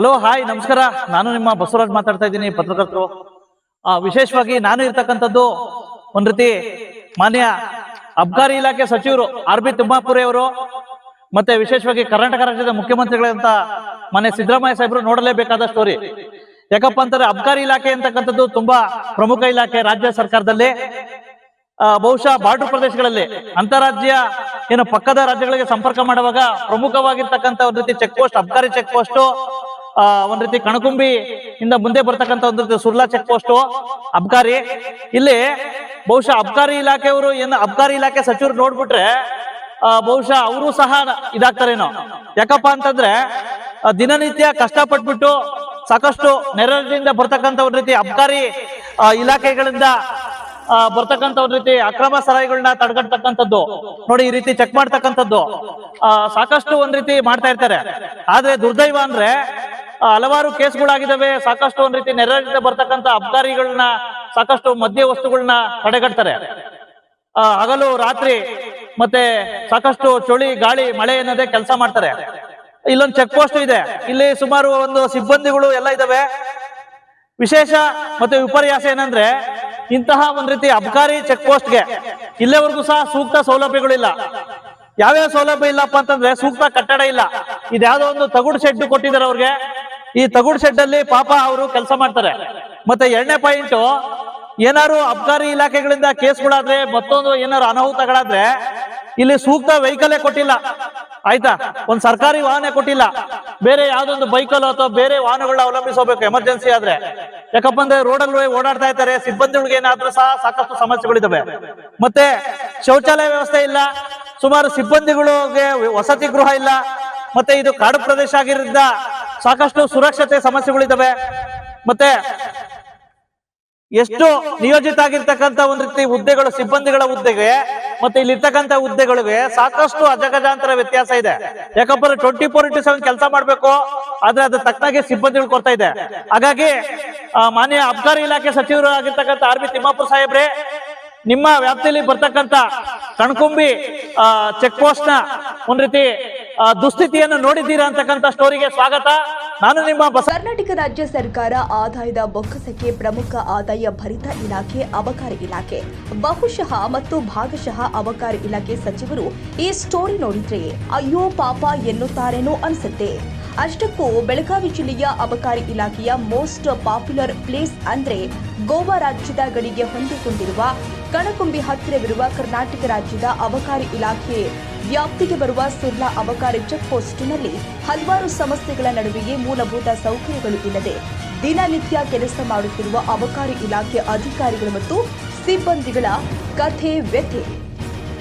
Hello hi ನಮಸ್ಕಾರ. ನಾನು ನಿಮ್ಮ ಬಸವರಾಜ್ ಮಾತಾಡ್ತಾ ಇದ್ದೀನಿ, ಪತ್ರಕರ್ತರು. ವಿಶೇಷವಾಗಿ ನಾನು ಇರ್ತಕ್ಕಂಥದ್ದು ಒಂದ್ ರೀತಿ ಮಾನ್ಯ ಅಬ್ಕಾರಿ ಇಲಾಖೆ ಸಚಿವರು ಆರ್ ಬಿ ತಿಮ್ಮಾಪುರಿ ಅವರು, ಮತ್ತೆ ವಿಶೇಷವಾಗಿ ಕರ್ನಾಟಕ ರಾಜ್ಯದ ಮುಖ್ಯಮಂತ್ರಿಗಳಂತ ಮಾನ್ಯ ಸಿದ್ದರಾಮಯ್ಯ ಸಾಹೇಬರು ನೋಡಲೇಬೇಕಾದ ಸ್ಟೋರಿ ಯಾಕಪ್ಪ ಅಂತಾರೆ ಅಬ್ಕಾರಿ ಇಲಾಖೆ ಅಂತಕ್ಕಂಥದ್ದು ತುಂಬಾ ಪ್ರಮುಖ ಇಲಾಖೆ ರಾಜ್ಯ ಸರ್ಕಾರದಲ್ಲಿ. ಬಹುಶಃ ಬಾರ್ಡರ್ ಪ್ರದೇಶಗಳಲ್ಲಿ ಅಂತಾರಾಜ್ಯ ಏನು ಪಕ್ಕದ ರಾಜ್ಯಗಳಿಗೆ ಸಂಪರ್ಕ ಮಾಡುವಾಗ ಪ್ರಮುಖವಾಗಿರ್ತಕ್ಕಂಥ ಒಂದು ರೀತಿ ಚೆಕ್ ಪೋಸ್ಟ್ ಅಬ್ಕಾರಿ ಚೆಕ್ ಪೋಸ್ಟ್ ಒಂದ್ ರೀತಿ ಕಣಕುಂಬಿ ಇಂದ ಮುಂದೆ ಬರ್ತಕ್ಕಂಥ ಒಂದ್ ರೀತಿ ಸುರ್ಲಾ ಚೆಕ್ ಪೋಸ್ಟ್ ಅಬ್ಕಾರಿ. ಇಲ್ಲಿ ಬಹುಶಃ ಅಬ್ಕಾರಿ ಇಲಾಖೆಯವರು ಏನು ಅಬ್ಕಾರಿ ಇಲಾಖೆ ಸಚಿವರು ನೋಡ್ಬಿಟ್ರೆ ಬಹುಶಃ ಅವರು ಸಹ ಇದಾಗ್ತಾರೇನೋ ಯಾಕಪ್ಪ ಅಂತಂದ್ರೆ ದಿನನಿತ್ಯ ಕಷ್ಟಪಟ್ಬಿಟ್ಟು ಸಾಕಷ್ಟು ನೆರವಿನಿಂದ ಬರ್ತಕ್ಕಂಥ ಒಂದ್ ರೀತಿ ಅಬ್ಕಾರಿ ಇಲಾಖೆಗಳಿಂದ ಆ, ಬರ್ತಕ್ಕಂಥ ಒಂದ್ ರೀತಿ ಅಕ್ರಮ ಸರಾಯಿಗಳನ್ನ ತಡೆಗಟ್ಟತಕ್ಕಂಥದ್ದು ನೋಡಿ ಈ ರೀತಿ ಚೆಕ್ ಮಾಡ್ತಕ್ಕಂಥದ್ದು. ಸಾಕಷ್ಟು ಒಂದ್ ರೀತಿ ಮಾಡ್ತಾ ಇರ್ತಾರೆ. ಆದ್ರೆ ದುರ್ದೈವ ಅಂದ್ರೆ ಹಲವಾರು ಕೇಸ್ಗಳಾಗಿದ್ದಾವೆ ಸಾಕಷ್ಟು ಒಂದ್ ರೀತಿ ನೆರಳಿಂದ ಬರ್ತಕ್ಕಂಥ ಅಬ್ಕಾರಿಗಳನ್ನ ಸಾಕಷ್ಟು ಮದ್ಯ ವಸ್ತುಗಳನ್ನ ತಡೆಗಟ್ತಾರೆ. ಹಗಲು ರಾತ್ರಿ ಮತ್ತೆ ಸಾಕಷ್ಟು ಚಳಿ ಗಾಳಿ ಮಳೆ ಅನ್ನೋದೇ ಕೆಲಸ ಮಾಡ್ತಾರೆ. ಇಲ್ಲೊಂದು ಚೆಕ್ ಪೋಸ್ಟ್ ಇದೆ. ಇಲ್ಲಿ ಸುಮಾರು ಒಂದು ಸಿಬ್ಬಂದಿಗಳು ಎಲ್ಲ ಇದಾವೆ. ವಿಶೇಷ ಮತ್ತೆ ವಿಪರ್ಯಾಸ ಏನಂದ್ರೆ ಇಂತಹ ಒಂದ್ ರೀತಿ ಅಬ್ಕಾರಿ ಚೆಕ್ ಪೋಸ್ಟ್ಗೆ ಇಲ್ಲಿವರೆಗೂ ಸಹ ಸೂಕ್ತ ಸೌಲಭ್ಯಗಳಿಲ್ಲ. ಯಾವ್ಯಾವ ಸೌಲಭ್ಯ ಇಲ್ಲಪ್ಪ ಅಂತಂದ್ರೆ ಸೂಕ್ತ ಕಟ್ಟಡ ಇಲ್ಲ. ಇದ್ಯಾವುದೋ ಒಂದು ತಗುಡು ಶೆಡ್ ಕೊಟ್ಟಿದ್ದಾರೆ ಅವ್ರಿಗೆ. ಈ ತಗುಡು ಶೆಡ್ ಅಲ್ಲಿ ಪಾಪ ಅವರು ಕೆಲಸ ಮಾಡ್ತಾರೆ. ಮತ್ತೆ ಎರಡನೇ ಪಾಯಿಂಟ್ ಏನಾರು ಅಬ್ಕಾರಿ ಇಲಾಖೆಗಳಿಂದ ಕೇಸ್ಗಳಾದ್ರೆ ಮತ್ತೊಂದು ಏನಾರು ಅನಾಹುತಗಳಾದ್ರೆ ಇಲ್ಲಿ ಸೂಕ್ತ ವೆಹಿಕಲ್ ಕೊಟ್ಟಿಲ್ಲ. ಆಯ್ತಾ? ಒಂದ್ ಸರ್ಕಾರಿ ವಾಹನ ಕೊಟ್ಟಿಲ್ಲ. ಬೇರೆ ಯಾವ್ದೊಂದು ಬೈಕಲ್ ಅಥವಾ ಬೇರೆ ವಾಹನಗಳನ್ನ ಅವಲಂಬಿಸಬೇಕು, ಎಮರ್ಜೆನ್ಸಿ ಆದ್ರೆ. ಯಾಕಪ್ಪ ಅಂದ್ರೆ ರೋಡಲ್ಲಿ ಓಡಾಡ್ತಾ ಇದ್ದಾರೆ, ಸಿಬ್ಬಂದಿಗಳಿಗೆ ಏನಾದ್ರೂ ಸಹ ಸಾಕಷ್ಟು ಸಮಸ್ಯೆಗಳಿದಾವೆ ಮತ್ತೆ ಶೌಚಾಲಯ ವ್ಯವಸ್ಥೆ ಇಲ್ಲ. ಸುಮಾರು ಸಿಬ್ಬಂದಿಗಳಿಗೆ ವಸತಿ ಗೃಹ ಇಲ್ಲ. ಮತ್ತೆ ಇದು ಕಾಡು ಪ್ರದೇಶ ಆಗಿರೋದ್ರಿಂದ ಸಾಕಷ್ಟು ಸುರಕ್ಷತೆ ಸಮಸ್ಯೆಗಳಿದಾವೆ ಮತ್ತೆ ಎಷ್ಟು ನಿಯೋಜಿತ ಆಗಿರ್ತಕ್ಕಂತ ಒಂದ್ ರೀತಿ ಹುದ್ದೆಗಳು, ಸಿಬ್ಬಂದಿಗಳ ಹುದ್ದೆಗೆ ಮತ್ತೆ ಇಲ್ಲಿ ಇರ್ತಕ್ಕಂಥ ಹುದ್ದೆಗಳಿಗೆ ಸಾಕಷ್ಟು ಅಜಗಜಾಂತರ ವ್ಯತ್ಯಾಸ ಇದೆ. ಯಾಕಂದ್ರೆ ಟ್ವೆಂಟಿ ಫೋರ್ ಇಂಟು ಸೆವೆನ್ ಕೆಲಸ ಮಾಡ್ಬೇಕು, ಆದ್ರೆ ಅದು ತಕ್ಕನಾಗಿ ಸಿಬ್ಬಂದಿಗಳು ಕೊಡ್ತಾ ಇದೆ. ಹಾಗಾಗಿ ಮಾನ್ಯ ಅಬ್ಕಾರಿ ಇಲಾಖೆ ಸಚಿವರು ಆಗಿರ್ತಕ್ಕಂಥ ಆರ್ ಬಿ ತಿಮ್ಮಾಪುರ ಸಾಹೇಬ್ರೆ, ನಿಮ್ಮ ವ್ಯಾಪ್ತಿಯಲ್ಲಿ ಬರ್ತಕ್ಕಂಥ ಕಣ್ಕುಂಬಿ ಚೆಕ್ ಪೋಸ್ಟ್ನ ಒಂದ್ ರೀತಿ ದುಸ್ಥಿತಿಯನ್ನು ನೋಡಿದ್ದೀರಾ ಅಂತಕ್ಕಂಥ ಸ್ಟೋರಿಗೆ ಸ್ವಾಗತ. ನಾನು ನಿಮ್ಮ ಬಸ ಕರ್ನಾಟಕ ರಾಜ್ಯ ಸರ್ಕಾರ ಆದಾಯದ ಬೊಕ್ಕಸಕ್ಕೆ ಪ್ರಮುಖ ಆದಾಯ ಭರಿತ ಇಲಾಖೆ ಅಬಕಾರಿ ಇಲಾಖೆ. ಬಹುಶಃ ಮತ್ತು ಭಾಗಶಃ ಅಬಕಾರಿ ಇಲಾಖೆ ಸಚಿವರು ಈ ಸ್ಟೋರಿ ನೋಡಿದ್ರೆ ಅಯ್ಯೋ ಪಾಪ ಎನ್ನುತ್ತಾರೇನೋ ಅನ್ಸುತ್ತೆ. ಅಷ್ಟಕ್ಕೂ ಬೆಳಗಾವಿ ಜಿಲ್ಲೆಯ ಅಬಕಾರಿ ಇಲಾಖೆಯ ಮೋಸ್ಟ್ ಪಾಪ್ಯುಲರ್ ಪ್ಲೇಸ್ ಅಂದ್ರೆ ಗೋವಾ ರಾಜ್ಯದ ಗಡಿಗೆ ಹೊಂದಿಕೊಂಡಿರುವ ಕಣಕುಂಬಿ ಹತ್ತಿರವಿರುವ ಕರ್ನಾಟಕ ರಾಜ್ಯದ ಅಬಕಾರಿ ಇಲಾಖೆ ವ್ಯಾಪ್ತಿಗೆ ಬರುವ ಸುರ್ಲಾ ಅಬಕಾರಿ ಚೆಕ್ಪೋಸ್ಟ್ನಲ್ಲಿ ಹಲವಾರು ಸಮಸ್ಯೆಗಳ ನಡುವೆಯೇ ಮೂಲಭೂತ ಸೌಕರ್ಯಗಳು ಇಲ್ಲದೆ ದಿನನಿತ್ಯ ಕೆಲಸ ಮಾಡುತ್ತಿರುವ ಅಬಕಾರಿ ಇಲಾಖೆ ಅಧಿಕಾರಿಗಳು ಮತ್ತು ಸಿಬ್ಬಂದಿಗಳ ಕಥೆ ವ್ಯಥೆ.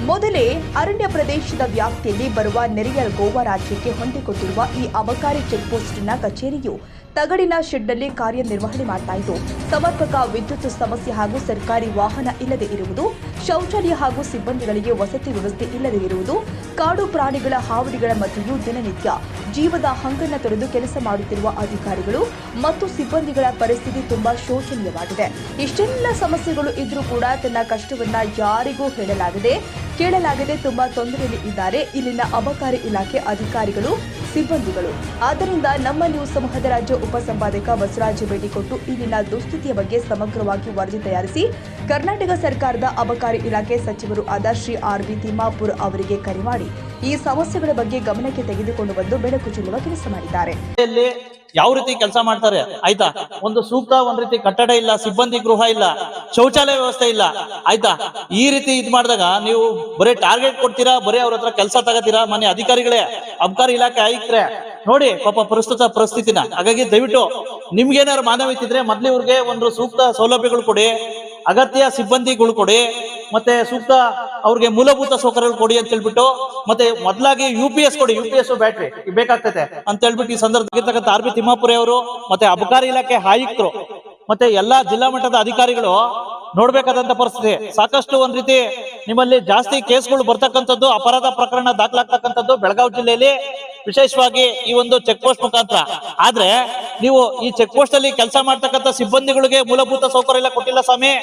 ಮೊದಲೇ ಅರಣ್ಯ ಪ್ರದೇಶದ ವ್ಯಾಪ್ತಿಯಲ್ಲಿ ಬರುವ ನೆರೆಯ ಗೋವಾ ರಾಜ್ಯಕ್ಕೆ ಹೊಂದಿಕೊಂಡಿರುವ ಈ ಅಬಕಾರಿ ಚೆಕ್ಪೋಸ್ಟ್ನ ಕಚೇರಿಯು ತಗಡಿನ ಶೆಡ್ನಲ್ಲಿ ಕಾರ್ಯನಿರ್ವಹಣೆ ಮಾಡ್ತಾ ಇದ್ದು, ಸಮರ್ಪಕ ವಿದ್ಯುತ್ ಸಮಸ್ಯೆ ಹಾಗೂ ಸರ್ಕಾರಿ ವಾಹನ ಇಲ್ಲದೆ ಇರುವುದು, ಶೌಚಾಲಯ ಹಾಗೂ ಸಿಬ್ಬಂದಿಗಳಿಗೆ ವಸತಿ ವ್ಯವಸ್ಥೆ ಇಲ್ಲದೆ ಇರುವುದು, ಕಾಡು ಪ್ರಾಣಿಗಳ ಹಾವಳಿಗಳ ಮಧ್ಯೆಯೂ ದಿನನಿತ್ಯ ಜೀವದ ಹಂಗನ್ನ ತೊರೆದು ಕೆಲಸ ಮಾಡುತ್ತಿರುವ ಅಧಿಕಾರಿಗಳು ಮತ್ತು ಸಿಬ್ಬಂದಿಗಳ ಪರಿಸ್ಥಿತಿ ತುಂಬಾ ಶೋಚನೀಯವಾಗಿದೆ. ಇಷ್ಟೆಲ್ಲ ಸಮಸ್ಯೆಗಳು ಇದ್ರೂ ಕೂಡ ತನ್ನ ಕಷ್ಟವನ್ನ ಯಾರಿಗೂ ಹೇಳಲಾಗದೆ, ಕೇಳಲಾಗದೆ ತುಂಬಾ ತೊಂದರೆಯಲ್ಲಿ ಇದ್ದಾರೆ. ಇಲ್ಲಿನ ಅಬಕಾರಿ ಇಲಾಖೆ ಅಧಿಕಾರಿಗಳು ಸಿಬ್ಬಂದಿಗಳು. ಆದ್ದರಿಂದ ನಮ್ಮ ನ್ಯೂಸ್ ಸಮೂಹದ ರಾಜ್ಯ ಉಪಸಂಪಾದಕ ಬಸವರಾಜ ಭೇಟಿ ಕೊಟ್ಟು ಇಲ್ಲಿನ ದುಸ್ಥಿತಿಯ ಬಗ್ಗೆ ಸಮಗ್ರವಾಗಿ ವರದಿ ತಯಾರಿಸಿ ಕರ್ನಾಟಕ ಸರ್ಕಾರದ ಅಬಕಾರಿ ಇಲಾಖೆ ಸಚಿವರು ಆದ ಶ್ರೀ ಆರ್ ಬಿ ತಿಮ್ಮಾಪುರ್ ಅವರಿಗೆ ಕರೆ ಮಾಡಿ ಈ ಸಮಸ್ಯೆಗಳ ಬಗ್ಗೆ ಗಮನಕ್ಕೆ ತೆಗೆದುಕೊಂಡು ಬಂದು ಬೆಳಕು ಚೆಲ್ಲುವ ಕೆಲಸ ಮಾಡಿದ್ದಾರೆ. ಯಾವ ರೀತಿ ಕೆಲಸ ಮಾಡ್ತಾರೆ? ಆಯ್ತಾ? ಒಂದು ಸೂಕ್ತ, ಒಂದ್ ರೀತಿ ಕಟ್ಟಡ ಇಲ್ಲ, ಸಿಬ್ಬಂದಿ ಗೃಹ ಇಲ್ಲ, ಶೌಚಾಲಯ ವ್ಯವಸ್ಥೆ ಇಲ್ಲ. ಆಯ್ತಾ? ಈ ರೀತಿ ಇದ್ ಮಾಡಿದಾಗ ನೀವು ಬರೀ ಟಾರ್ಗೆಟ್ ಕೊಡ್ತೀರಾ? ಬರೀ ಅವ್ರ ಹತ್ರ ಕೆಲಸ ತಗೋತೀರಾ? ಮನೆ ಅಧಿಕಾರಿಗಳೇ, ಅಬ್ಕಾರಿ ಇಲಾಖೆ ಆಯುಕ್ತರೆ? ನೋಡಿ, ಪಾಪ ಪ್ರಸ್ತುತ ಪರಿಸ್ಥಿತಿನ. ಹಾಗಾಗಿ ದಯವಿಟ್ಟು ನಿಮ್ಗೇನಾದ್ರು ಮಾನವೀಯತೆ ಇದ್ರೆ ಮೊದ್ಲು ಇವ್ರಿಗೆ ಒಂದು ಸೂಕ್ತ ಸೌಲಭ್ಯಗಳು ಕೊಡಿ, ಅಗತ್ಯ ಸಿಬ್ಬಂದಿಗಳು ಕೊಡಿ. ಮತ್ತೆ ಸೂಕ್ತ ಅವ್ರಿಗೆ ಮೂಲಭೂತ ಸೌಕರ್ಯಗಳು ಕೊಡಿ ಅಂತ ಹೇಳ್ಬಿಟ್ಟು, ಮತ್ತೆ ಮೊದಲಾಗಿ ಯು ಪಿ ಎಸ್ ಕೊಡಿ ಯು ಪಿ ಎಸ್ ಬ್ಯಾಟ್ರಿ ಬೇಕಾಗ್ತದೆ ಅಂತ ಹೇಳ್ಬಿಟ್ಟು ಈ ಸಂದರ್ಭದಲ್ಲಿರ್ತಕ್ಕಂಥ ಆರ್ ಬಿ ತಿಮ್ಮಾಪುರಿ ಅವರು, ಮತ್ತೆ ಅಬಕಾರಿ ಇಲಾಖೆ ಆಯುಕ್ತರು, ಮತ್ತೆ ಎಲ್ಲಾ ಜಿಲ್ಲಾ ಮಟ್ಟದ ಅಧಿಕಾರಿಗಳು ನೋಡ್ಬೇಕಾದಂತ ಪರಿಸ್ಥಿತಿ. ಸಾಕಷ್ಟು ಒಂದ್ ರೀತಿ ನಿಮ್ಮಲ್ಲಿ ಜಾಸ್ತಿ ಕೇಸ್ಗಳು ಬರ್ತಕ್ಕಂಥದ್ದು, ಅಪರಾಧ ಪ್ರಕರಣ ದಾಖಲಾಗ್ತಕ್ಕಂಥದ್ದು ಬೆಳಗಾವಿ ಜಿಲ್ಲೆಯಲ್ಲಿ ವಿಶೇಷವಾಗಿ ಈ ಒಂದು ಚೆಕ್ ಪೋಸ್ಟ್ ಮುಖಾಂತರ. ಆದ್ರೆ ನೀವು ಈ ಚೆಕ್ ಪೋಸ್ಟ್ ಅಲ್ಲಿ ಕೆಲಸ ಮಾಡ್ತಕ್ಕಂಥ ಸಿಬ್ಬಂದಿಗಳಿಗೆ ಮೂಲಭೂತ ಸೌಕರ್ಯ ಕೊಟ್ಟಿಲ್ಲ ಸ್ವಾಮಿ.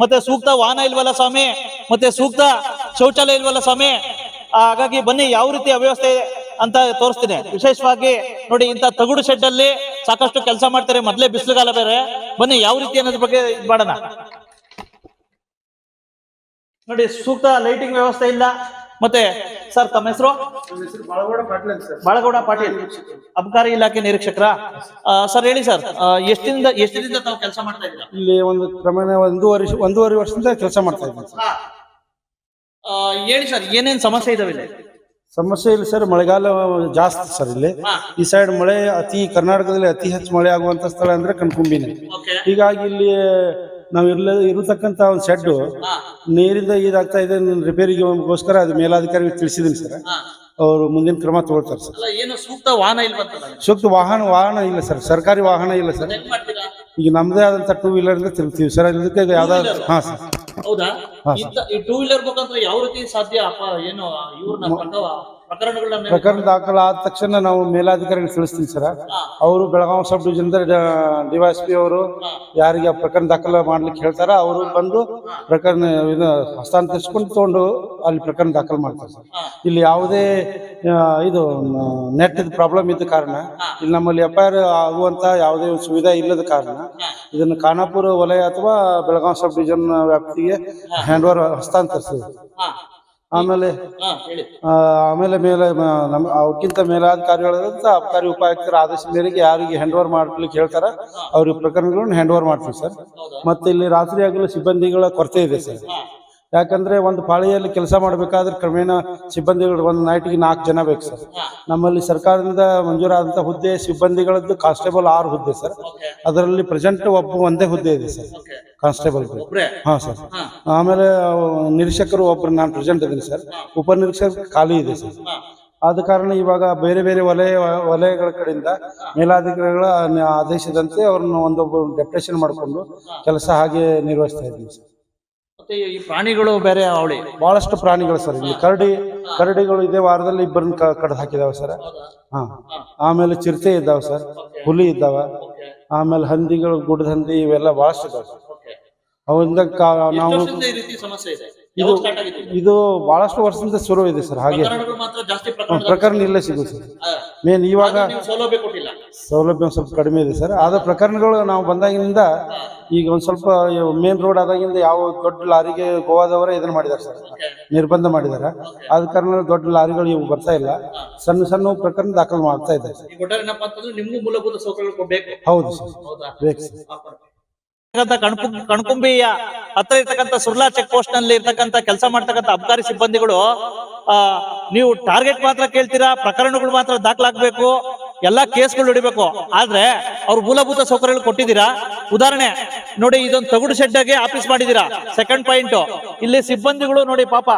ಮತ್ತೆ ಸೂಕ್ತ ವಾಹನ ಇಲ್ವಲ್ಲ ಸ್ವಾಮಿ? ಮತ್ತೆ ಸೂಕ್ತ ಶೌಚಾಲಯ ಇಲ್ವಲ್ಲ ಸ್ವಾಮಿ? ಹಾಗಾಗಿ ಬನ್ನಿ, ಯಾವ ರೀತಿ ಅವ್ಯವಸ್ಥೆ ಅಂತ ತೋರಿಸ್ತೀನಿ. ವಿಶೇಷವಾಗಿ ನೋಡಿ ಇಂತ ತಗುಡು ಶೆಡ್ ಅಲ್ಲಿ ಸಾಕಷ್ಟು ಕೆಲಸ ಮಾಡ್ತಾರೆ ಮೊದ್ಲೇ ಬಿಸಿಲುಗಾಲ ಬೇರೆ. ಬನ್ನಿ, ಯಾವ ರೀತಿ ಅನ್ನೋದ್ರ ಬಗ್ಗೆ ಇದ್ ಮಾಡೋಣ. ನೋಡಿ, ಸೂಕ್ತ ಲೈಟಿಂಗ್ ವ್ಯವಸ್ಥೆ ಇಲ್ಲ. ಮತ್ತೆ ಸರ್ ತಮ್ಮ ಹೆಸರು? ಬಾಳಗೌಡ ಪಾಟೀಲ್. ಅಬಕಾರಿ ಇಲಾಖೆ ನಿರೀಕ್ಷಕರ. ಸರ್ ಹೇಳಿ ಸರ್ ಎಷ್ಟಿಂದ ಎಷ್ಟಿಂದ ತಾವು ಕೆಲಸ ಮಾಡ್ತಾ ಇದ್ದೀರಾ? ಇಲ್ಲಿ ಒಂದು ಕ್ರಮೇಣ ಒಂದೂವರೆ ಒಂದೂವರೆ ವರ್ಷದಿಂದ ಕೆಲಸ ಮಾಡ್ತಾ ಇದ್ದೀನಿ ಸರ್. ಆ, ಹೇಳಿ ಸರ್ ಏನೇನ್ ಸಮಸ್ಯೆ ಇದಾವೆ ಇಲ್ಲಿ? ಸಮಸ್ಯೆ ಇಲ್ಲ ಸರ್ ಮಳೆಗಾಲ ಜಾಸ್ತಿ ಸರ್ ಇಲ್ಲಿ. ಈ ಸೈಡ್ ಮಳೆ ಅತಿ ಕರ್ನಾಟಕದಲ್ಲಿ ಅತಿ ಹೆಚ್ಚು ಮಳೆ ಆಗುವಂತ ಸ್ಥಳ ಅಂದ್ರೆ ಕಣ್ಕುಂಬಿನೇ. ಹೀಗಾಗಿ ಇಲ್ಲಿ ನಾವು ಇರ್ಲ ಇರತಕ್ಕಂತ ಒಂದು ಶೆಡ್ ನೀರಿಂದ ಇದಾಗ್ತಾ ಇದೆ ರಿಪೇರಿಗೋಸ್ಕರ ಅದು ಮೇಲಾಧಿಕಾರಿಗೆ ತಿಳಿಸಿದ್ದೀನಿ ಸರ್. ಅವರು ಮುಂದಿನ ಕ್ರಮ ತಗೊಳ್ತಾರೆ ಸರ್. ಏನು ಸೂಕ್ತ ವಾಹನ ಇಲ್ಲ ಸೂಕ್ತ ವಾಹನ ವಾಹನ ಇಲ್ಲ ಸರ್. ಸರ್ಕಾರಿ ವಾಹನ ಇಲ್ಲ ಸರ್. ಈಗ ನಮ್ದೇ ಆದಂತ ಟೂ ವೀಲರ್ ಇಂದ ತಿರುಗ್ತೀವಿ ಸರ್. ಇದಕ್ಕೆ ಯಾವ್ದಾದ್ರು ಹಾ ಸರ್. ಹೌದಾ? ಟೂ ವೀಲರ್ ಬೇಕಂದ್ರೆ ಯಾವ ರೀತಿ ಸಾಧ್ಯ? ಅಪ್ಪ ಏನು ಪ್ರಕರಣ ದಾಖಲಾದ ತಕ್ಷಣ ನಾವು ಮೇಲಾಧಿಕಾರಿಗಳಿಗೆ ತಿಳಿಸ್ತೀವಿ ಸರ್. ಅವರು Belagavi sub division DYSP ಅವರು. ಯಾರಿಗೆ ಪ್ರಕರಣ ದಾಖಲೆ ಮಾಡ್ಲಿಕ್ಕೆ ಹೇಳ್ತಾರ ಅವರು ಬಂದು ಪ್ರಕರಣ ಇದು ಹಸ್ತಾಂತರಿಸ್ಕೊಂಡು ತಗೊಂಡು ಅಲ್ಲಿ ಪ್ರಕರಣ ದಾಖಲು ಮಾಡ್ತಾರೆ ಸರ್. ಇಲ್ಲಿ ಯಾವುದೇ ಇದು ನೆಟ್ ಪ್ರಾಬ್ಲಮ್ ಇದ್ದ ಕಾರಣ ಇಲ್ಲಿ ನಮ್ಮಲ್ಲಿ ಎಫ್ ಐ ಆರ್ ಆಗುವಂತ ಯಾವುದೇ ಸುವಿಧಾ ಇಲ್ಲದ ಕಾರಣ ಇದನ್ನು ಖಾನಾಪುರ ವಲಯ ಅಥವಾ ಬೆಳಗಾವಿ ಸಬ್ ಡಿವಿಜನ್ ವ್ಯಾಪ್ತಿಗೆ ಹ್ಯಾಂಡ್ ಓವರ್ ಹಸ್ತಾಂತರಿಸ್ತೀವಿ ಹಾ. ಆಮೇಲೆ ಹಾ ಹೇಳಿ. ಆಮೇಲೆ ಮೇಲೆ ಮ- ನಮ್ಮ ಅವಕ್ಕಿಂತ ಮೇಲಾಧಿಕಾರಿಗಳಂತ ಅಬಕಾರಿ ಉಪಾಯುಕ್ತರ ಆದೇಶ ಮೇರೆಗೆ ಯಾರಿಗೆ ಹ್ಯಾಂಡ್ ಓವರ್ ಮಾಡ್ಲಿಕ್ಕೆ ಹೇಳ್ತಾರ. ಅವ್ರಿಗೆ ಪ್ರಕರಣಗಳನ್ನ ಹ್ಯಾಂಡ್ ಓವರ್ ಮಾಡ್ತೀವಿ ಸರ್. ಮತ್ತೆ ಇಲ್ಲಿ ರಾತ್ರಿ ಆಗಲು ಸಿಬ್ಬಂದಿಗಳ ಕೊರತೆ ಇದೆ ಸರ್. ಹಾ. ಯಾಕಂದ್ರೆ ಒಂದು ಪಾಳಿಯಲ್ಲಿ ಕೆಲಸ ಮಾಡಬೇಕಾದ್ರೆ ಕ್ರಮೇಣ ಸಿಬ್ಬಂದಿಗಳು ಒಂದು ನೈಟ್ಗೆ ನಾಲ್ಕು ಜನ ಬೇಕು ಸರ್. ನಮ್ಮಲ್ಲಿ ಸರ್ಕಾರದಿಂದ ಮಂಜೂರಾದಂಥ ಹುದ್ದೆ ಸಿಬ್ಬಂದಿಗಳದ್ದು ಕಾನ್ಸ್ಟೇಬಲ್ ಆರು ಹುದ್ದೆ ಸರ್. ಅದರಲ್ಲಿ ಪ್ರೆಸೆಂಟ್ ಒಬ್ಬ ಒಂದೇ ಹುದ್ದೆ ಇದೆ ಸರ್. ಕಾನ್ಸ್ಟೇಬಲ್ ಹಾ ಸರ್. ಆಮೇಲೆ ನಿರೀಕ್ಷಕರು ಒಬ್ಬರು ನಾನು ಪ್ರೆಸೆಂಟ್ ಇದ್ದೀನಿ ಸರ್. ಉಪನಿರೀಕ್ಷಕ ಖಾಲಿ ಇದೆ ಸರ್. ಆದ ಕಾರಣ ಇವಾಗ ಬೇರೆ ಬೇರೆ ವಲಯ ವಲಯಗಳ ಕಡೆಯಿಂದ ಮೇಲಾಧಿಕಾರಿಗಳ ಆದೇಶದಂತೆ ಅವ್ರನ್ನ ಒಂದೊಬ್ಬರು ಡೆಪ್ರೆಷನ್ ಮಾಡಿಕೊಂಡು ಕೆಲಸ ಹಾಗೆ ನಿರ್ವಹಿಸ್ತಾ ಇದ್ದೀನಿ ಸರ್. ಮತ್ತೆ ಈ ಪ್ರಾಣಿಗಳು ಬೇರೆ ಅವಳಿ. ಬಹಳಷ್ಟು ಪ್ರಾಣಿಗಳು ಸರ್ ಇಲ್ಲಿ ಕರಡಿ ಕರಡಿಗಳು ಇದೇ ವಾರದಲ್ಲಿ ಇಬ್ಬರನ್ನ ಕಡ್ದು ಹಾಕಿದಾವೆ ಸರ್. ಹೌದಾ? ಹಾ. ಆಮೇಲೆ ಚಿರತೆ ಇದ್ದಾವೆ ಸರ್ ಹುಲಿ ಇದ್ದಾವ. ಆಮೇಲೆ ಹಂದಿಗಳು ಗುಡ್ಡ ಹಂದಿ ಇವೆಲ್ಲ ಬಹಳಷ್ಟು ಇದಾವೆ ಅವಿಂದ ನಾವು ಈ ರೀತಿ ಸಮಸ್ಯೆ ಇದೆ? ಇದು? ಇದು ಬಹಳಷ್ಟು ವರ್ಷದಿಂದ ಶುರು ಇದೆ ಸರ್ ಹಾಗೆ. ಪ್ರಕರಣ ಇಲ್ಲ ಸಿಗುತ್ತೆ ಸರ್. ಮೇನ್ ಇವಾಗ ಸೌಲಭ್ಯ ಸ್ವಲ್ಪ ಕಡಿಮೆ ಇದೆ ಸರ್. ಆದ ಪ್ರಕರಣಗಳು ನಾವು ಬಂದಾಗಿನಿಂದ ಈಗ ಒಂದ್ ಸ್ವಲ್ಪ ಮೇನ್ ರೋಡ್ ಆದಾಗಿಂದ ಯಾವ ದೊಡ್ಡ ಲಾರಿಗೆ ಗೋವಾದವರೇ ಇದನ್ನ ಮಾಡಿದಾರೆ ಸರ್. ನಿರ್ಬಂಧ ಮಾಡಿದಾರೆ ಆದ ಕಾರಣ ದೊಡ್ಡ ಲಾರಿಗಳು ಇವು ಬರ್ತಾ ಇಲ್ಲ. ಸಣ್ಣ ಸಣ್ಣ ಪ್ರಕರಣ ದಾಖಲು ಮಾಡ್ತಾ ಇದ್ದಾರೆ ಹೌದು ಸರ್. ಬೇಕು ಸರ್. ಕಣ್ಕುಂಬ ಕಣ್ಕುಂಬಿಯ ಹತ್ರ ಇರ್ತಕ್ಕಂಥ ಸುರ್ಲಾ ಚೆಕ್ ಪೋಸ್ಟ್ನಲ್ಲಿ ಇರ್ತಕ್ಕಂಥ ಕೆಲಸ ಮಾಡ್ತಕ್ಕಂಥ ಅಬ್ಕಾರಿ ಸಿಬ್ಬಂದಿಗಳು, ಆ, ನೀವು ಟಾರ್ಗೆಟ್ ಮಾತ್ರ ಕೇಳ್ತೀರಾ, ಪ್ರಕರಣಗಳು ಮಾತ್ರ ದಾಖಲಾಗಬೇಕು, ಎಲ್ಲಾ ಕೇಸ್ಗಳು ಹಿಡಿಬೇಕು ಆದ್ರೆ ಅವ್ರು ಮೂಲಭೂತ ಸೌಕರ್ಯಗಳು ಕೊಟ್ಟಿದ್ದೀರಾ? ಉದಾಹರಣೆ, ನೋಡಿ ಇದೊಂದು ತಗುಡು ಆಗಿ ಆಫೀಸ್ ಮಾಡಿದೀರಾ ಸೆಕೆಂಡ್ ಪಾಯಿಂಟ್ ಇಲ್ಲಿ ಸಿಬ್ಬಂದಿಗಳು ನೋಡಿ ಪಾಪ,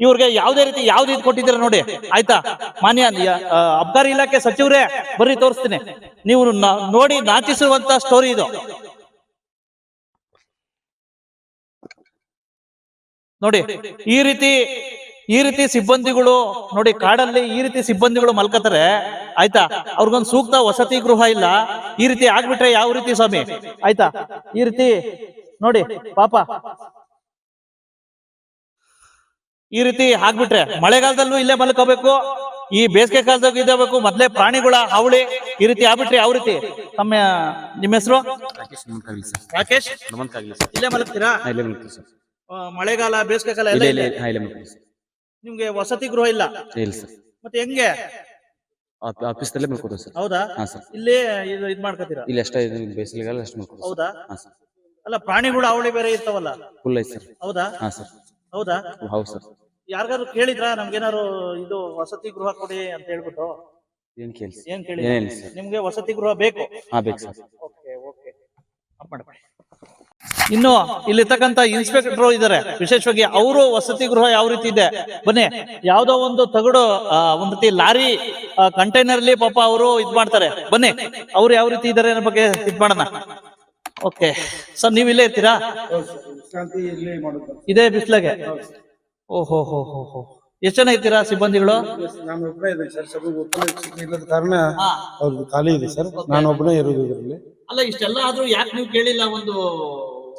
ಇವ್ರಿಗೆ ಯಾವ್ದೇ ರೀತಿ ಯಾವ್ದು ಇದು ಕೊಟ್ಟಿದ್ದೀರಾ ನೋಡಿ, ಆಯ್ತಾ? ಮಾನ್ಯ ಅಬ್ಕಾರಿ ಇಲಾಖೆ ಸಚಿವರೇ, ಬರ್ರಿ ತೋರಿಸ್ತೀನಿ. ನೀವು ನೋಡಿ ನಾಚಿಸುವಂತ ಸ್ಟೋರಿ ಇದು. ನೋಡಿ ಈ ರೀತಿ ಈ ರೀತಿ ಸಿಬ್ಬಂದಿಗಳು ನೋಡಿ ಕಾಡಲ್ಲಿ ಈ ರೀತಿ ಸಿಬ್ಬಂದಿಗಳು ಮಲ್ಕತಾರೆ ಆಯ್ತಾ? ಅವ್ರಿಗೊಂದು ಸೂಕ್ತ ವಸತಿ ಗೃಹ ಇಲ್ಲ. ಈ ರೀತಿ ಆಗ್ಬಿಟ್ರೆ ಯಾವ ರೀತಿ ಸ್ವಾಮಿ? ಆಯ್ತಾ? ಈ ರೀತಿ ನೋಡಿ ಪಾಪ. ಈ ರೀತಿ ಆಗ್ಬಿಟ್ರೆ ಮಳೆಗಾಲದಲ್ಲೂ ಇಲ್ಲೇ ಮಲ್ಕೋಬೇಕು ಈ ಬೇಸಿಗೆ ಕಾಲದಾಗ ಇದಾಗಬೇಕು ಮೊದ್ಲೇ ಪ್ರಾಣಿಗಳ ಅವಳಿ ಈ ರೀತಿ ಆಗ್ಬಿಟ್ರಿ ಯಾವ ರೀತಿ? ತಮ್ಮ ನಿಮ್ಮ ಹೆಸರು? ರಾಕೇಶ್ ಇಲ್ಲೇ ಮಲಗ್ತೀರಾ? ಮಳೆಗಾಲ ಬೇಸಿಗೆ ಕಾಲ ಎಲ್ಲ ಇಲ್ಲ ಹಾ ಇಲ್ಲೇ ನಿಮ್ಗೆ ವಸತಿ ಗೃಹ ಇಲ್ಲ. ಇಲ್ಲ ಸರ್. ಮತ್ತೆ ಹೆಂಗೆ? ಆಫೀಸ್ದಲ್ಲೇ ಮಲ್ಕೋದು ಸರ್. ಹೌದಾ? ಹಾ ಸರ್. ಇಲ್ಲಿ ಇದು ಇದ್ ಮಾಡ್ಕೋತೀರಾ ಇಲ್ಲಿ ಅಷ್ಟೇ ಇದು ಬೇಸಿಗೆಗಾಲ ಅಷ್ಟು ಹೌದಾ? ಹಾ ಸರ್. ಅಲ್ಲ ಪ್ರಾಣಿಗಳು ಅವಳಿ ಬೇರೆ ಇರ್ತಾವಲ್ಲ. ಫುಲ್ ಐತೆ ಸರ್. ಹೌದಾ? ಹಾ ಸರ್. ಹೌದಾ? ಹೌದು ಸರ್. ಯಾರಿಗಾದ್ರು ಕೇಳಿದ್ರಾ? ನಮ್ಗೇನಾರು ಇದು ವಸತಿ ಗೃಹ ಕೊಡಿ ಅಂತ ಹೇಳ್ಬಿಟ್ಟು. ಏನ್ ಕೇಳಿ ಏನ್ ಕೇಳಿ ಏನಿಲ್ಲ ಸರ್. ನಿಮ್ಗೆ ವಸತಿ ಗೃಹ ಬೇಕು? ಹಾ ಬೇಕು ಸರ್. Okay okay. ಇನ್ನು ಇಲ್ಲಿರ್ತಕ್ಕಂಥ ಇನ್ಸ್ಪೆಕ್ಟರ್ ಇದ್ದಾರೆ. ವಿಶೇಷವಾಗಿ ಅವರು ವಸತಿ ಗೃಹ ಯಾವ ರೀತಿ ಇದೆ? ಬನ್ನಿ ಯಾವ್ದೋ ಒಂದು ತಗಡು ಒಂದು ರೀತಿ ಲಾರಿ ಕಂಟೈನರ್ ಅಲ್ಲಿ ಪಾಪ ಅವರು ಇದ್ ಮಾಡ್ತಾರೆ. ಬನ್ನಿ ಅವ್ರು ಯಾವ ರೀತಿ ಇದಾರೆ ಅನ್ನೋ ಬಗ್ಗೆ ಇದ್ ಮಾಡೋಣ. ಓಕೆ ಸರ್ ನೀವ್ ಇಲ್ಲೇ ಇರ್ತೀರಾ? ಇದೇ ಬಿಸ್ಲಾಗೆ. ಓಹೋ ಹೋ ಹೋ ಹೋ. ಎಷ್ಟು ಜನ ಇರ್ತೀರಾ ಸಿಬ್ಬಂದಿಗಳು? ನಾನು ಒಬ್ಬನೇ ಇದ್ದೀನಿ ಸರ್. ಸ್ವಲ್ಪ ಒಬ್ಬನೇ ಇಲ್ಲದ ಕಾರಣ ಅವ್ರದ್ದು ಖಾಲಿ ಇದೆ ಸರ್. ನಾನು ಒಬ್ಬನೇ ಇರೋದು ಇದರಲ್ಲಿ. ಅಲ್ಲ ಇಷ್ಟೆಲ್ಲ ಆದ್ರೂ ಯಾಕೆ ನೀವು ಕೇಳಿಲ್ಲ ಒಂದು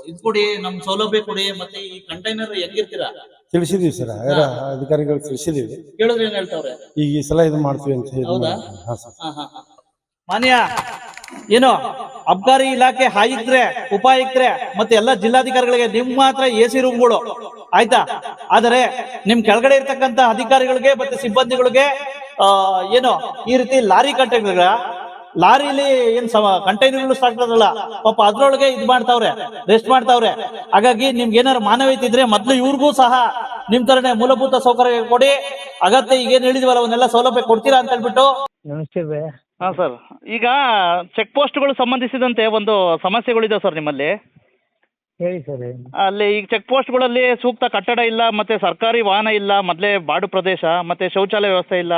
ಇದ್ ಕೊಡಿ ನಮ್ ಸೌಲಭ್ಯ ಕೊಡಿ ಮತ್ತೆ ಈ ಕಂಟೈನರ್ ಹೆಂಗಿರ್ತೀರಾ? ತಿಳಿಸಿದೀವಿ ಸರ್ ಅಧಿಕಾರಿಗಳು ತಿಳಿಸಿದೀವಿ. ಕೇಳಿದ್ರೆ ಏನ್ ಹೇಳ್ತಾವ್ರೆ? ಈಗ ಈ ಸಲ ಇದು ಮಾಡ್ತೀವಿ ಅಂತ ಹೇಳಿ ಹೌದಾ? ಹಾ ಸರ್. ಮಾನ್ಯ ಏನು ಅಬ್ಕಾರಿ ಇಲಾಖೆ ಆಯುಕ್ತರೆ ಉಪಾಯುಕ್ತರೆ ಮತ್ತೆ ಎಲ್ಲ ಜಿಲ್ಲಾಧಿಕಾರಿಗಳಿಗೆ ನಿಮ್ ಮಾತ್ರ ಎ ಸಿ ರೂಮ್ಗಳು ಆಯ್ತಾ? ಆದರೆ ನಿಮ್ ಕೆಳಗಡೆ ಇರ್ತಕ್ಕಂತ ಅಧಿಕಾರಿಗಳಿಗೆ ಮತ್ತೆ ಸಿಬ್ಬಂದಿಗಳಿಗೆ ಆ, ಏನು ಈ ರೀತಿ ಲಾರಿ ಕಂಟೈನರ್ ಲಾರಿಲಿ ಏನ್ ಕಂಟೈನರ್ಗಳು ಸ್ಟಾರ್ಟ್ ಆಗಲ್ಲ ಪಾಪ ಅದ್ರೊಳಗೆ ಇದ್ ಮಾಡ್ತಾವ್ರೆ ರೆಸ್ಟ್ ಮಾಡ್ತಾವ್ರೆ. ಹಾಗಾಗಿ ನಿಮ್ಗೆ ಏನಾರು ಮಾನವೀಯತೆ ಇದ್ರೆ ಮೊದ್ಲು ಇವ್ರಿಗೂ ಸಹ ನಿಮ್ ತರನೇ ಮೂಲಭೂತ ಸೌಕರ್ಯ ಕೊಡಿ. ಅಗತ್ಯ ಈಗ ಏನ್ ಹೇಳಿದ್ವಲ್ಲ ಅವನ್ನೆಲ್ಲ ಸೌಲಭ್ಯ ಕೊಡ್ತೀರಾ ಅಂತ ಹೇಳ್ಬಿಟ್ಟು. ನಮಸ್ತೆ ಹಾಂ ಸರ್. ಈಗ ಚೆಕ್ ಪೋಸ್ಟ್ಗಳು ಸಂಬಂಧಿಸಿದಂತೆ ಒಂದು ಸಮಸ್ಯೆಗಳಿದೆ ಸರ್ ನಿಮ್ಮಲ್ಲಿ. ಹೇಳಿ ಸರ್ ಅಲ್ಲಿ ಈಗ ಚೆಕ್ ಪೋಸ್ಟ್ಗಳಲ್ಲಿ ಸೂಕ್ತ ಕಟ್ಟಡ ಇಲ್ಲ ಮತ್ತೆ ಸರ್ಕಾರಿ ವಾಹನ ಇಲ್ಲ ಮೊದಲೇ ಬಾಡು ಪ್ರದೇಶ ಮತ್ತೆ ಶೌಚಾಲಯ ವ್ಯವಸ್ಥೆ ಇಲ್ಲ.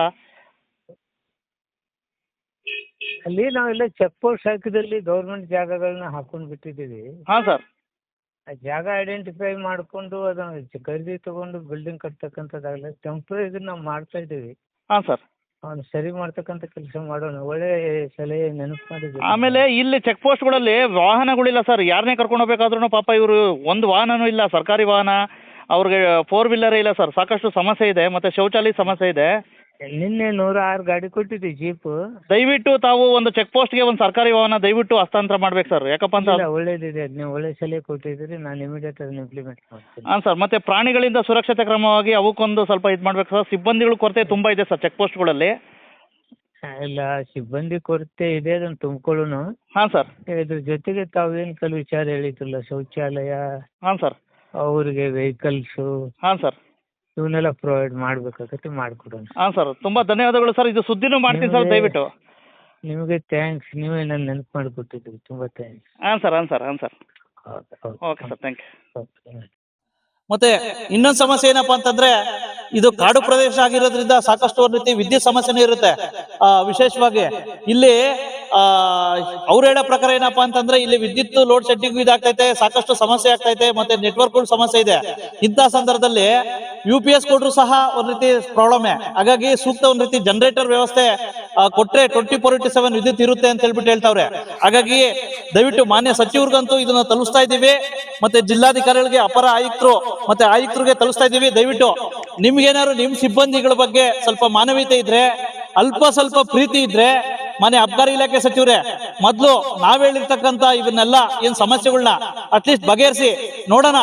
ಅಲ್ಲಿ ನಾವೆಲ್ಲ ಚೆಕ್ ಪೋಸ್ಟ್ ಹಾಕಿದಲ್ಲಿ ಗೌರ್ಮೆಂಟ್ ಜಾಗಗಳನ್ನ ಹಾಕೊಂಡು ಬಿಟ್ಟಿದ್ದೀವಿ. ಹಾಂ ಸರ್. ಆ ಜಾಗ ಐಡೆಂಟಿಫೈ ಮಾಡಿಕೊಂಡು ಅದನ್ನ ಖರೀದಿ ತಗೊಂಡು ಬಿಲ್ಡಿಂಗ್ ಕಟ್ತಕ್ಕಂಥದ್ದಾಗಲಿ ಟೆಂಪ್ರರಿ ಇದನ್ನ ನಾವು ಮಾಡ್ತಾ ಇದ್ದೀವಿ. ಹಾಂ ಸರ್. ಅವ್ನು ಸರಿ ಮಾಡ್ತಕ್ಕಂಥ ಕೆಲಸ ಮಾಡೋಣ ಒಳ್ಳೆ ಸಲಹೆ ನೆನಪು ಮಾಡಿದ್ದೀವಿ. ಆಮೇಲೆ ಇಲ್ಲಿ ಚೆಕ್ ಪೋಸ್ಟ್ಗಳಲ್ಲಿ ವಾಹನಗಳಿಲ್ಲ ಸರ್ ಯಾರನ್ನೇ ಕರ್ಕೊಂಡು ಹೋಗ್ಬೇಕಾದ್ರೂ ಪಾಪ ಇವರು ಒಂದು ವಾಹನನೂ ಇಲ್ಲ ಸರ್ಕಾರಿ ವಾಹನ ಅವ್ರಿಗೆ ಫೋರ್ ವೀಲರೇ ಇಲ್ಲ ಸರ್ ಸಾಕಷ್ಟು ಸಮಸ್ಯೆ ಇದೆ ಮತ್ತೆ ಶೌಚಾಲಯ ಸಮಸ್ಯೆ ಇದೆ. ನಿನ್ನೆ ನೂರ ಆರು ಗಾಡಿ ಕೊಟ್ಟಿದ್ದೀವಿ ಜೀಪು ದಯವಿಟ್ಟು ತಾವು ಒಂದು ಚೆಕ್ ಪೋಸ್ಟ್ಗೆ ಒಂದು ಸರ್ಕಾರಿ ವಾಹನ ದಯವಿಟ್ಟು ಹಸ್ತಾಂತರ ಮಾಡ್ಬೇಕು ಸರ್ ಯಾಕಪ್ಪ ಅಂತ ಇಲ್ಲ ಒಳ್ಳೇದಿದೆ. ಅದು ನೀವು ಒಳ್ಳೆ ಸಲಹೆ ಕೊಟ್ಟಿದ್ದೀರಿ. ನಾನು ಇಮಿಡಿಯೇಟ್ ಅದನ್ನ ಇಂಪ್ಲಿಮೆಂಟ್ ಮಾಡ್ತೀನಿ. ಹಾಂ ಸರ್ ಮತ್ತೆ ಪ್ರಾಣಿಗಳಿಂದ ಸುರಕ್ಷತೆ ಕ್ರಮವಾಗಿ ಅವಕ್ಕೊಂದು ಸ್ವಲ್ಪ ಇದು ಮಾಡ್ಬೇಕು ಸರ್ ಸಿಬ್ಬಂದಿಗಳ ಕೊರತೆ ತುಂಬಾ ಇದೆ ಸರ್ ಚೆಕ್ ಪೋಸ್ಟ್ಗಳಲ್ಲಿ ಇಲ್ಲ ಸಿಬ್ಬಂದಿ ಕೊರತೆ ಇದೆ ಅದನ್ನು ತುಂಬಿಕೊಳ್ಳೋಣ. ಹಾಂ ಸರ್ ಇದ್ರ ಜೊತೆಗೆ ತಾವೇನು ಕಲ್ ವಿಚಾರ ಹೇಳಿದ್ರಲ್ಲ ಶೌಚಾಲಯ ಹಾಂ ಸರ್ ಅವರಿಗೆ ವೆಹಿಕಲ್ಸು ಹಾಂ ಸರ್ ಇವನ್ನೆಲ್ಲ ಪ್ರೊವೈಡ್ ಮಾಡ್ಬೇಕಾಗತ್ತೆ ಮಾಡ್ಕೊಡೋಣ. ಹಾಂ ಸರ್ ತುಂಬಾ ಧನ್ಯವಾದಗಳು ಸರ್ ಇದು ಸುದ್ದಿನೂ ಮಾಡ್ತೀನಿ ಸರ್ ನಿಮಗೆ- ದಯವಿಟ್ಟು. ನಿಮಗೆ ಥ್ಯಾಂಕ್ಸ್ ನೀವೇ ನನ್ನ ನೆನಪು ಮಾಡಿಕೊಟ್ಟಿದ್ದೀರಿ. ತುಂಬಾ ಥ್ಯಾಂಕ್ಸ್ ಹಾಂ ಸರ್ ಹಾಂ ಸರ್ ಹಾಂ sir okay okay sir thank you okay ಮತ್ತೆ ಇನ್ನೊಂದು ಸಮಸ್ಯೆ ಏನಪ್ಪಾ ಅಂತಂದ್ರೆ ಇದು ಕಾಡು ಪ್ರದೇಶ ಆಗಿರೋದ್ರಿಂದ ಸಾಕಷ್ಟು ರೀತಿ ವಿದ್ಯುತ್ ಸಮಸ್ಯೆನೂ ಇರುತ್ತೆ. ಆ, ವಿಶೇಷವಾಗಿ ಇಲ್ಲಿ ಆ ಅವ್ರು ಹೇಳೋ ಪ್ರಕಾರ ಏನಪ್ಪಾ ಅಂತಂದ್ರೆ ಇಲ್ಲಿ ವಿದ್ಯುತ್ ಲೋಡ್ ಶೆಡ್ಡಿಂಗ್ ಇದಾಗ್ತೈತೆ ಸಾಕಷ್ಟು ಸಮಸ್ಯೆ ಆಗ್ತೈತೆ ಮತ್ತೆ ನೆಟ್ವರ್ಕ್ ಸಮಸ್ಯೆ ಇದೆ. ಇಂತಹ ಸಂದರ್ಭದಲ್ಲಿ ಯು ಪಿ ಎಸ್ ಕೊಟ್ಟರು ಸಹ ಒಂದ್ ರೀತಿ ಪ್ರಾಬ್ಲಮ್ ಹಾಗಾಗಿ ಸೂಕ್ತ ಒಂದ್ ರೀತಿ ಜನರೇಟರ್ ವ್ಯವಸ್ಥೆ ಕೊಟ್ಟರೆ ಟ್ವೆಂಟಿ ಫೋರ್ ಇಂಟು ಸೆವೆನ್ ವಿದ್ಯುತ್ ಇರುತ್ತೆ ಅಂತ ಹೇಳ್ಬಿಟ್ಟು ಹೇಳ್ತಾವ್ರೆ. ಹಾಗಾಗಿ ದಯವಿಟ್ಟು ಮಾನ್ಯ ಸಚಿವರಿಗಂತೂ ಇದನ್ನ ತಲುಪಿಸ್ತಾ ಇದ್ದೀವಿ. ಮತ್ತೆ ಜಿಲ್ಲಾಧಿಕಾರಿಗಳಿಗೆ ಅಪರ ಆಯುಕ್ತರು ಮತ್ತೆ ಆಯುಕ್ತರಿಗೆ ತಲುಪಿಸ್ತಾ ಇದ್ದೀವಿ. ದಯವಿಟ್ಟು ನಿಮ್ಗೇನಾದ್ರು ನಿಮ್ ಸಿಬ್ಬಂದಿಗಳ ಬಗ್ಗೆ ಸ್ವಲ್ಪ ಮಾನವೀಯತೆ ಇದ್ರೆ, ಅಲ್ಪ ಸ್ವಲ್ಪ ಪ್ರೀತಿ ಇದ್ರೆ ಮನೆ ಅಬ್ಕಾರಿ ಇಲಾಖೆ ಸಚಿವರೇ, ಮೊದ್ಲು ನಾವ್ ಹೇಳಿರ್ತಕ್ಕಂತ ಇವನ್ನೆಲ್ಲ ಏನ್ ಸಮಸ್ಯೆಗಳನ್ನ ಅಟ್ಲೀಸ್ಟ್ ಬಗೆಹರಿಸಿ ನೋಡೋಣ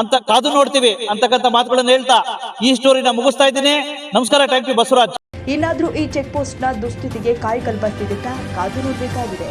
ಅಂತ ಕಾದು ನೋಡ್ತೀವಿ ಅಂತಕ್ಕಂತ ಮಾತುಗಳನ್ನ ಹೇಳ್ತಾ ಈ ಸ್ಟೋರಿನ ಮುಗಿಸ್ತಾ ಇದ್ದೀನಿ. ನಮಸ್ಕಾರ ಥ್ಯಾಂಕ್ ಯು ಬಸವರಾಜ್. ಇನ್ನಾದ್ರೂ ಈ ಚೆಕ್ ಪೋಸ್ಟ್ನ ದುಸ್ಥಿತಿಗೆ ಕಾಯಿಕಲ್ ಬರ್ತಿದ್ದ ಕಾದು ನೋಡಬೇಕಾಗಿದೆ.